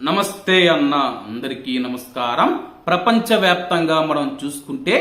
నమస్తే అన్న అందరికీ నమస్కారం. ప్రపంచవ్యాప్తంగా మనం చూసుకుంటే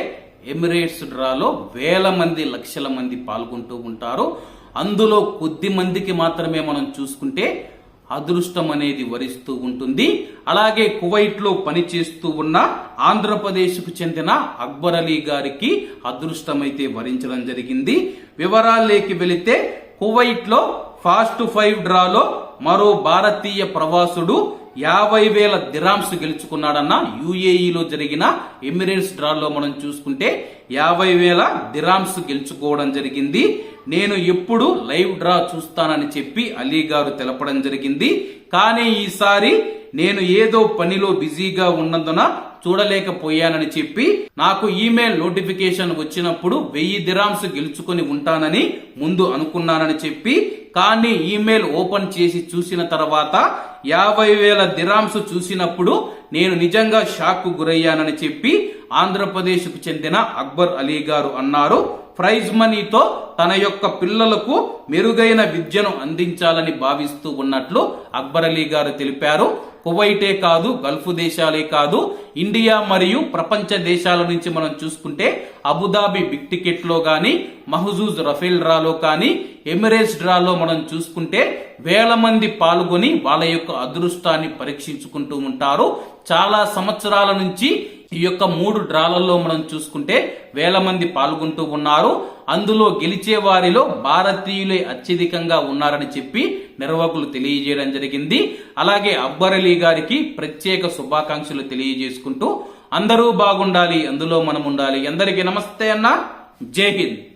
ఎమిరేట్స్ డ్రాలో వేల మంది లక్షల మంది పాల్గొంటూ ఉంటారు. అందులో కొద్ది మందికి మాత్రమే మనం చూసుకుంటే అదృష్టం అనేది వరిస్తూ ఉంటుంది. అలాగే కువైట్లో పనిచేస్తూ ఉన్న ఆంధ్రప్రదేశ్కు చెందిన అక్బర్ అలీ గారికి అదృష్టం అయితే వరించడం జరిగింది. వివరాల్లోకి వెళితే కువైట్లో ఫాస్ట్ ఫైవ్ డ్రాలో మరో భారతీయ ప్రవాసుడు యాభై వేల దిరామ్స్ గెలుచుకున్నాడన్న యుఏఈలో జరిగిన ఎమిరేట్స్ డ్రాలో మనం చూసుకుంటే యాభై వేల దిరామ్స్ గెలుచుకోవడం జరిగింది. నేను ఎప్పుడు లైవ్ డ్రా చూస్తానని చెప్పి అలీ గారు తెలపడం జరిగింది. కానీ ఈసారి నేను ఏదో పనిలో బిజీగా ఉన్నందున చూడలేకపోయానని చెప్పి నాకు ఈమెయిల్ నోటిఫికేషన్ వచ్చినప్పుడు వెయ్యి దిరామ్స్ గెలుచుకొని ఉంటానని ముందు అనుకున్నానని చెప్పి కానీ ఈమెయిల్ ఓపెన్ చేసి చూసిన తర్వాత యాభై వేల దిరామ్స్ చూసినప్పుడు నేను నిజంగా షాక్కు గురయ్యానని చెప్పి ఆంధ్రప్రదేశ్కు చెందిన అక్బర్ అలీ గారు అన్నారు. ప్రైజ్ మనీతో తన యొక్క పిల్లలకు మెరుగైన విద్యను అందించాలని భావిస్తూ ఉన్నట్లు అక్బర్ అలీ గారు తెలిపారు. కువైటే కాదు గల్ఫ్ దేశాలే కాదు. ఇండియా మరియు ప్రపంచ దేశాల నుంచి మనం చూసుకుంటే అబుదాబి బిగ్ టికెట్లో మహజూజ్ రఫేల్ డ్రాలో కానీ ఎమిరేట్స్ డ్రాలో మనం చూసుకుంటే వేల మంది పాల్గొని వాళ్ళ యొక్క అదృష్టాన్ని పరీక్షించుకుంటూ ఉంటారు. చాలా సంవత్సరాల నుంచి ఈ యొక్క మూడు డ్రాలలో మనం చూసుకుంటే వేల మంది పాల్గొంటూ ఉన్నారు. అందులో గెలిచే వారిలో భారతీయులే అత్యధికంగా ఉన్నారని చెప్పి నిర్వాహకులు తెలియజేయడం జరిగింది. అలాగే అక్బర్ అలీ గారికి ప్రత్యేక శుభాకాంక్షలు తెలియజేసుకుంటూ అందరూ బాగుండాలి అందులో మనం ఉండాలి. అందరికీ నమస్తే అన్న. జై హింద్.